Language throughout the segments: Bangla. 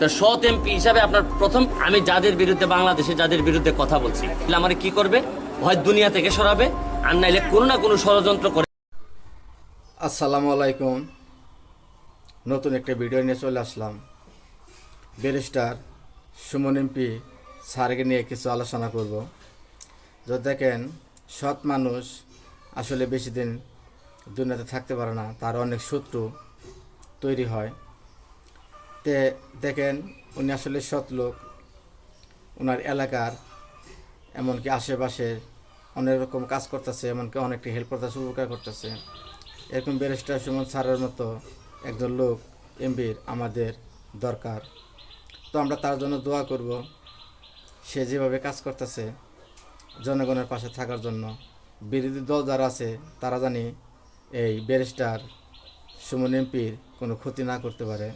তো সৎ এমপি হিসাবে আপনার প্রথম, আমি যাদের বিরুদ্ধে, বাংলাদেশে যাদের বিরুদ্ধে কথা বলছি, তাহলে আমার কি করবে? দুনিয়া থেকে সরাবে, আর নাইলে কোনো না কোনো ষড়যন্ত্র করে আসসালামু আলাইকুম। নতুন একটা ভিডিও নিয়ে চলে আসলাম। ব্যারিস্টার সুমন এমপি স্যারকে নিয়ে কিছু আলোচনা করব। যদি দেখেন, সৎ মানুষ আসলে বেশি দিন দুনিয়াতে থাকতে পারে না, তার অনেক শত্রু তৈরি হয়। তে দেখেন উনি আসলে সৎ লোক। ওনার এলাকার এমনকি আশেপাশে অনেক রকম কাজ করতেছে, এমনকি অনেকটা হেল্প করতেছে, উপকার করতেছে। এরকম ব্যারিস্টার সুমন স্যারের মতো একজন লোক এমবির আমাদের দরকার। তো আমরা তার জন্য দোয়া করব। সে যেভাবে কাজ করতেছে জনগণের পাশে থাকার জন্য। বিরোধী দল যারা আছে, তারা জানি এই ব্যারিস্টার সুমন এমপির কোনো ক্ষতি না করতে পারে।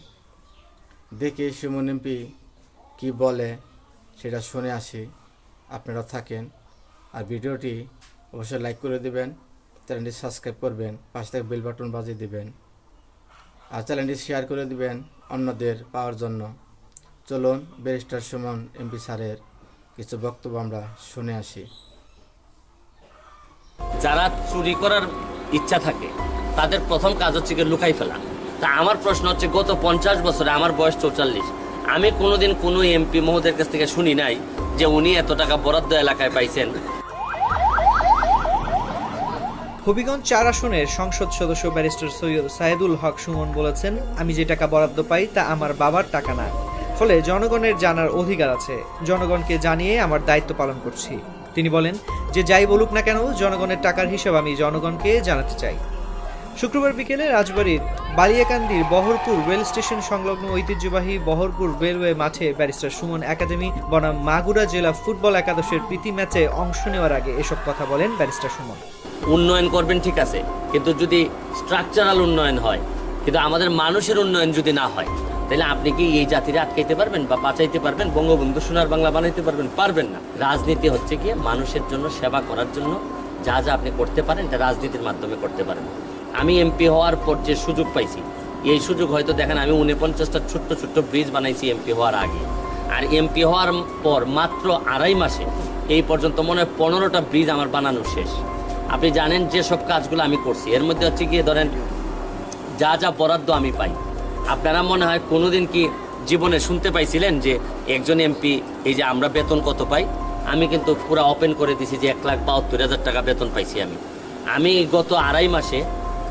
দেখি সুমন এমপি কী বলে সেটা শুনে আসি। আপনারা থাকেন। আর ভিডিওটি অবশ্যই লাইক করে দেবেন, চ্যানেলটি সাবস্ক্রাইব করবেন, পাশ থেকে বেল বাটন বাজিয়ে দেবেন, আর চ্যানেলটি শেয়ার করে দিবেন অন্যদের পাওয়ার জন্য। চলুন, ব্যারিস্টার সুমন এমপি স্যারের কিছু বক্তব্য আমরা শুনে আসি। যারা চুরি করার ইচ্ছা থাকে, তাদের প্রথম কাজ হচ্ছে লুকাই ফেলা। তা আমার প্রশ্ন হচ্ছে, গত পঞ্চাশ বছরে আমার বয়স চৌচল্লিশ। আমি কোনোদিন কোনো এমপি মহোদয়ের কাছ থেকে শুনি নাই যে উনি এত টাকা বরাদ্দ এলাকায় পাইছেন। হবিগঞ্জ চার আসনের সংসদ সদস্য ব্যারিস্টার সৈয়দ সাহেদুল হক সুমন বলেছেন, আমি যে টাকা বরাদ্দ পাই তা আমার বাবার টাকা না। ফলে জনগণের জানার অধিকার আছে। জনগণকে জানিয়ে আমার দায়িত্ব পালন করছি। তিনি বলেন, যে যাই বলুক না কেন, জনগণের টাকার হিসাব আমি জনগণকে জানাতে চাই। শুক্রবার বিকেলে রাজবাড়ির বালিয়াকান্দির বহরপুর রেল স্টেশন সংলগ্ন ঐতিহ্যবাহী বহরপুর রেলওয়ে মাঠে ব্যারিস্টার সুমন একাডেমি, বনাম মাগুরা জেলা ফুটবল একাদশের প্রীতি ম্যাচে অংশ নেওয়ার আগে এসব কথা বলেন ব্যারিস্টার সুমন। উন্নয়ন করবেন ঠিক আছে, কিন্তু যদি স্ট্রাকচারাল উন্নয়ন হয়, কিন্তু আমাদের মানুষের উন্নয়ন যদি না হয়, তাহলে আপনি কি এই জাতিরে আটকাইতে পারবেন বা বাঁচাইতে পারবেন? বঙ্গবন্ধু সোনার বাংলা বানাইতে পারবেন? পারবেন না। রাজনীতি হচ্ছে কি, মানুষের জন্য সেবা করার জন্য যা যা আপনি করতে পারেন, এটা রাজনীতির মাধ্যমে করতে পারেন। আমি এমপি হওয়ার পর যে সুযোগ পাইছি, এই সুযোগ হয়তো দেখেন আমি উনপঞ্চাশটা ছোট্ট ছোট্ট ব্রিজ বানাইছি এমপি হওয়ার আগে। আর এমপি হওয়ার পর মাত্র আড়াই মাসে এই পর্যন্ত মনে হয় পনেরোটা ব্রিজ আমার বানানো শেষ। আপনি জানেন যে সব কাজগুলো আমি করছি। এর মধ্যে হচ্ছে গিয়ে ধরেন, যা যা বরাদ্দ আমি পাই। আপনারা মনে হয় কোনোদিন কি জীবনে শুনতে পাইছিলেন যে একজন এমপি এই যে আমরা বেতন কত পাই? আমি কিন্তু পুরো ওপেন করে দিছি যে এক লাখ বাহাত্তর হাজার টাকা বেতন পাইছি আমি। আমি গত আড়াই মাসে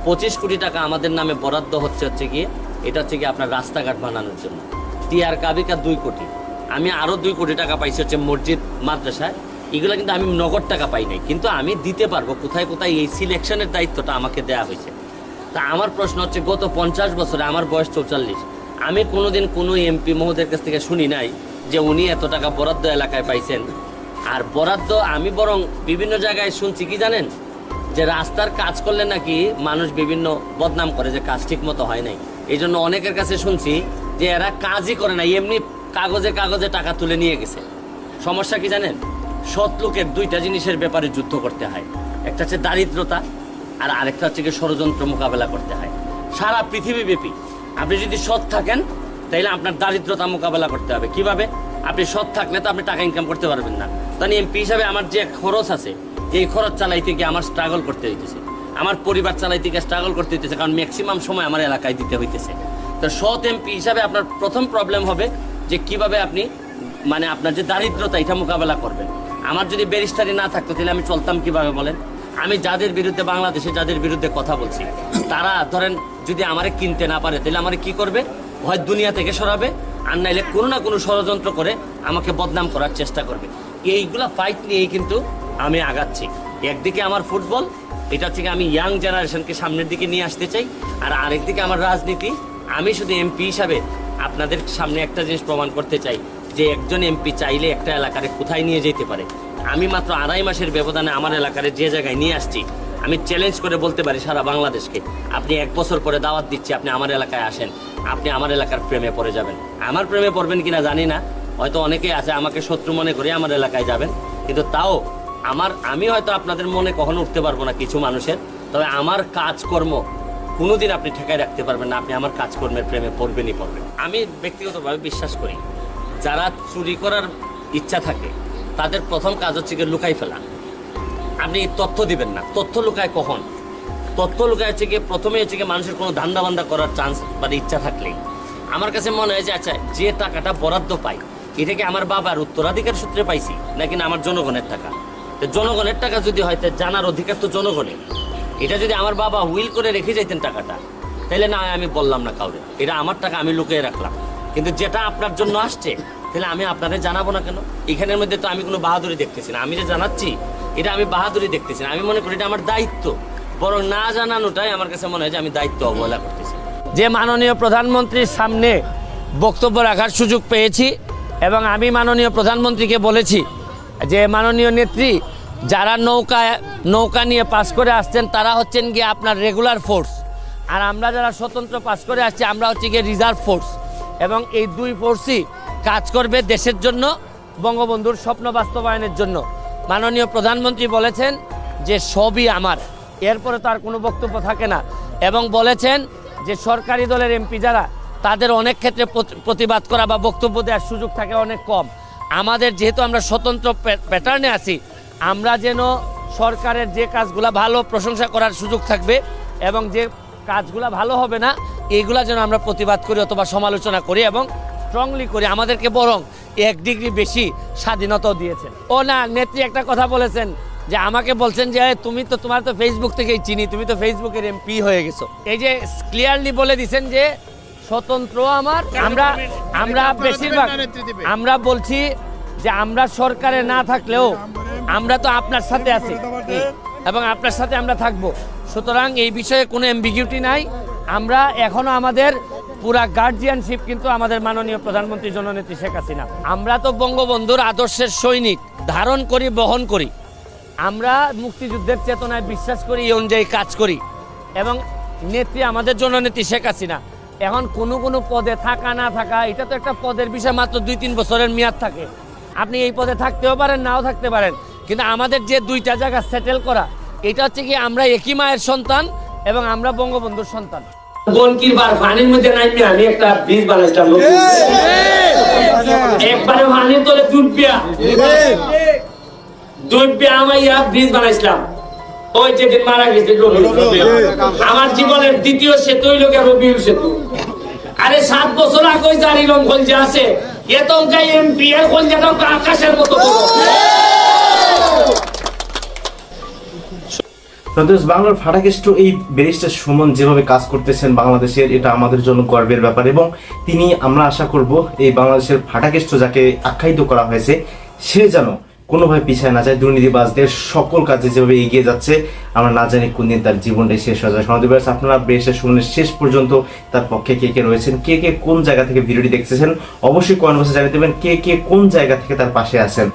পঁচিশ কোটি টাকা আমাদের নামে বরাদ্দ হচ্ছে হচ্ছে গিয়ে, এটা হচ্ছে গিয়ে আপনার রাস্তাঘাট বানানোর জন্য। টিআর কাবিকা দুই কোটি। আমি আরও দুই কোটি টাকা পাইছি হচ্ছে মসজিদ, মাদ্রাসায়। এগুলো কিন্তু আমি নগদ টাকা পাই নাই। কিন্তু আমি দিতে পারব কোথায় কোথায় এই সিলেকশনের দায়িত্বটা আমাকে দেয়া হয়েছে। তা আমার প্রশ্ন হচ্ছে, গত পঞ্চাশ বছরে আমার বয়স চৌচল্লিশ, আমি কোনোদিন কোনো এমপি মহোদয়ের কাছ থেকে শুনি নাই যে উনি এত টাকা বরাদ্দ এলাকায় পাইছেন। আর বরাদ্দ আমি বরং বিভিন্ন জায়গায় শুনছি, কি জানেন? যে রাস্তার কাজ করলে নাকি মানুষ বিভিন্ন বদনাম করে যে কাজ ঠিক মতো হয় নাই। এই জন্য অনেকের কাছে শুনছি যে এরা কাজই করে না এমনি কাগজে কাগজে টাকা তুলে নিয়ে গেছে। সমস্যা কি জানেন? সৎ লোকের দুইটা জিনিসের ব্যাপারে যুদ্ধ করতে হয়। একটা হচ্ছে দারিদ্রতা আর আরেকটা হচ্ছে কি ষড়যন্ত্র মোকাবেলা করতে হয়। সারা পৃথিবী ব্যাপী। আপনি যদি সৎ থাকেন তাহলে আপনার দারিদ্রতা মোকাবেলা করতে হবে। কীভাবে? আপনি সৎ থাকলে তো আপনি টাকা ইনকাম করতে পারবেন না। তাহলে এমপি হিসাবে আমার যে খরচ আছে এই খরচ চালাইতে গিয়ে আমার স্ট্রাগল করতে হইতেছে। আমার পরিবার চালাইতে গিয়ে স্ট্রাগল করতে হইতেছে, কারণ ম্যাক্সিমাম সময় আমার এলাকায় দিতে হইতেছে। তো সৎ এমপি হিসাবে আপনার প্রথম প্রবলেম হবে যে কীভাবে আপনি মানে আপনার যে দারিদ্রতা, এটা মোকাবেলা করবেন। আমার যদি ব্যারিস্টারি না থাকতো, তাহলে আমি চলতাম কীভাবে বলেন? আমি যাদের বিরুদ্ধে, বাংলাদেশে যাদের বিরুদ্ধে কথা বলছি, তারা ধরেন যদি আমারে কিনতে না পারে, তাহলে আমারে কি করবে? হয় দুনিয়া থেকে সরাবে, আর নাইলে কোনো না কোনো ষড়যন্ত্র করে আমাকে বদনাম করার চেষ্টা করবে। এইগুলা ফাইট নিয়েই কিন্তু আমি আগাচ্ছি। একদিকে আমার ফুটবল, এটা থেকে আমি ইয়াং জেনারেশনকে সামনের দিকে নিয়ে আসতে চাই, আর আরেকদিকে আমার রাজনীতি। আমি শুধু এমপি হিসাবে আপনাদের সামনে একটা জিনিস প্রমাণ করতে চাই, যে একজন এমপি চাইলে একটা এলাকারে কোথায় নিয়ে যেতে পারে। আমি মাত্র আড়াই মাসের ব্যবধানে আমার এলাকারে যে জায়গায় নিয়ে আসছি, আমি চ্যালেঞ্জ করে বলতে পারি সারা বাংলাদেশকে, আপনি এক বছর পরে দাওয়াত দিচ্ছি, আপনি আমার এলাকায় আসেন, আপনি আমার এলাকার প্রেমে পড়ে যাবেন। আমার প্রেমে পড়বেন কিনা জানি না, হয়তো অনেকেই আছে আমাকে শত্রু মনে করে আমার এলাকায় যাবেন, কিন্তু তাও আমার, আমি হয়তো আপনাদের মনে কখনো উঠতে পারব না কিছু মানুষের, তবে আমার কাজকর্ম কোনোদিন আপনি ঠেকায় রাখতে পারবেন না, আপনি আমার কাজকর্মের প্রেমে পড়বেনই পড়বেন। আমি ব্যক্তিগতভাবে বিশ্বাস করি, যারা চুরি করার ইচ্ছা থাকে, তাদের প্রথম কাজ হচ্ছে গিয়ে লুকাই ফেলা। আপনি তথ্য দিবেন না। তথ্য লুকায় কখন? তথ্য লুকায় হচ্ছে গিয়ে প্রথমে হচ্ছে গিয়ে মানুষের কোনো ধান্দা বান্দা করার চান্স বা ইচ্ছা থাকলেই। আমার কাছে মনে হয় যে আচ্ছা যে টাকাটা বরাদ্দ পাই এটাকে আমার বাবার উত্তরাধিকার সূত্রে পাইছি, নাকি না আমার জনগণের টাকা? জনগণের টাকা যদি হয় জানার অধিকার তো জনগণের। এটা যদি আমার বাবা হুইল করে রেখে যাইতেন টাকাটা তাহলে না, আমি বললাম না কাউরে। এটা আমার টাকা, আমি লুকিয়ে রাখলাম। কিন্তু যেটা আপনার জন্য আসছে তাহলে আমি আপনাদের জানাব না কেন? এখানের মধ্যে তো আমি কোনো বাহাদুরি দেখতেছি না। আমি যে জানাচ্ছি, এটা আমি বাহাদুরি দেখতেছি না। আমি মনে করি এটা আমার দায়িত্ব। বরং না জানানোটাই আমার কাছে মনে হয় যে আমি দায়িত্ব অবহেলা করতেছি। যে মাননীয় প্রধানমন্ত্রীর সামনে বক্তব্য রাখার সুযোগ পেয়েছি এবং আমি মাননীয় প্রধানমন্ত্রীকে বলেছি যে মাননীয় নেত্রী, যারা নৌকা নৌকা নিয়ে পাস করে আসছেন, তারা হচ্ছেন গিয়ে আপনার রেগুলার ফোর্স আর আমরা যারা স্বতন্ত্র পাস করে আসছি, আমরা হচ্ছে গিয়ে রিজার্ভ ফোর্স এবং এই দুই ফোর্সই কাজ করবে দেশের জন্য, বঙ্গবন্ধুর স্বপ্ন বাস্তবায়নের জন্য। মাননীয় প্রধানমন্ত্রী বলেছেন যে, সবই আমার। এরপরে তার কোনো বক্তব্য থাকে না। এবং বলেছেন যে, সরকারি দলের এমপি যারা, তাদের অনেক ক্ষেত্রে প্রতি- প্রতিবাদ করা বা বক্তব্য দেওয়ার সুযোগ থাকে অনেক কম। আমাদের যেহেতু আমরা স্বতন্ত্র প্যাটার্নে আছি, আমরা যেন সরকারের যে কাজগুলা ভালো প্রশংসা করার সুযোগ থাকবে এবং যে কাজগুলা ভালো হবে না এইগুলা যেন আমরা প্রতিবাদ করি অথবা সমালোচনা করি এবং স্ট্রংলি করি। আমাদেরকে বরং এক ডিগ্রি বেশি স্বাধীনতাও দিয়েছেন। ও না, নেত্রী একটা কথা বলেছেন যে আমাকে বলছেন যে তুমি তো তোমার তো ফেসবুক থেকেই চিনি, তুমি তো ফেসবুকের এমপি হয়ে গেছো। এই যে ক্লিয়ারলি বলে দিছেন যে স্বতন্ত্র আমার। আমরা আমরা বেশিরভাগ আমরা বলছি যে আমরা সরকারে না থাকলেও আমরা তো আপনার সাথে আছি। এবং আপনার সাথে আমরা থাকব। সুতরাং এই বিষয়ে কোনো এমবিগিউটি নাই। আমরা এখনও আমাদের পুরা গার্জিয়ানশিপ কিন্তু আমাদের মাননীয় প্রধানমন্ত্রী জননেত্রী শেখ হাসিনা। আমরা তো বঙ্গবন্ধুর আদর্শের সৈনিক ধারণ করি বহন করি। আমরা মুক্তিযুদ্ধের চেতনায় বিশ্বাস করি এই অনুযায়ী কাজ করি। এবং নেত্রী আমাদের জননেত্রী শেখ হাসিনা। এখন কোনো কোনো পদে থাকা না থাকা এটা তো একটা পদের বিষয় মাত্র দুই তিন বছরের মেয়াদ থাকে। আপনি এই পদে থাকতেও পারেন নাও থাকতে পারেন। কিন্তু আমাদের যে দুইটা জায়গা সেটেল করা এটা হচ্ছে কি আমরা একই মায়ের সন্তান এবং আমরা বঙ্গবন্ধুর সন্তান। বনকির বার পানির মধ্যে নামবে আমি একটা বানাইছিলাম একবারে পানির তলে ব্রিজ বানাইছিলাম। ওই যেদিন মারা গেছে আমার জীবনের দ্বিতীয় সেতু হইল রবিউল সেতু। আরে সাত বছর আগে জারি রং খলজা আছে এ তো এমপি এর খলজাটা আকাশের মতো। সন্তোষ বাংলার ফাটাকেষ্ট এই ব্যারিস্টার সুমন যেভাবে কাজ করতেছেন বাংলাদেশের এটা আমাদের জন্য গর্বের ব্যাপার এবং তিনি আমরা আশা করব এই বাংলাদেশের ফাটাকেষ্ট যাকে আখ্যায়িত করা হয়েছে সে যেন কোনোভাবে পিছায় না যায়, দুর্নীতিবাজদের সকল কাজে যেভাবে এগিয়ে যাচ্ছে, আমরা না জানি কোন দিন তার জীবনটাই শেষ হয়ে যায় সমাজের আপনারা বেশের শুনে শেষ পর্যন্ত তার পক্ষে কে কে রয়েছেন, কে কে কোন জায়গা থেকে ভিডিওটি দেখতেছেন, অবশ্যই কমেন্ট বক্সে জানিয়ে দেবেন কে কে কোন জায়গা থেকে তার পাশে আছেন।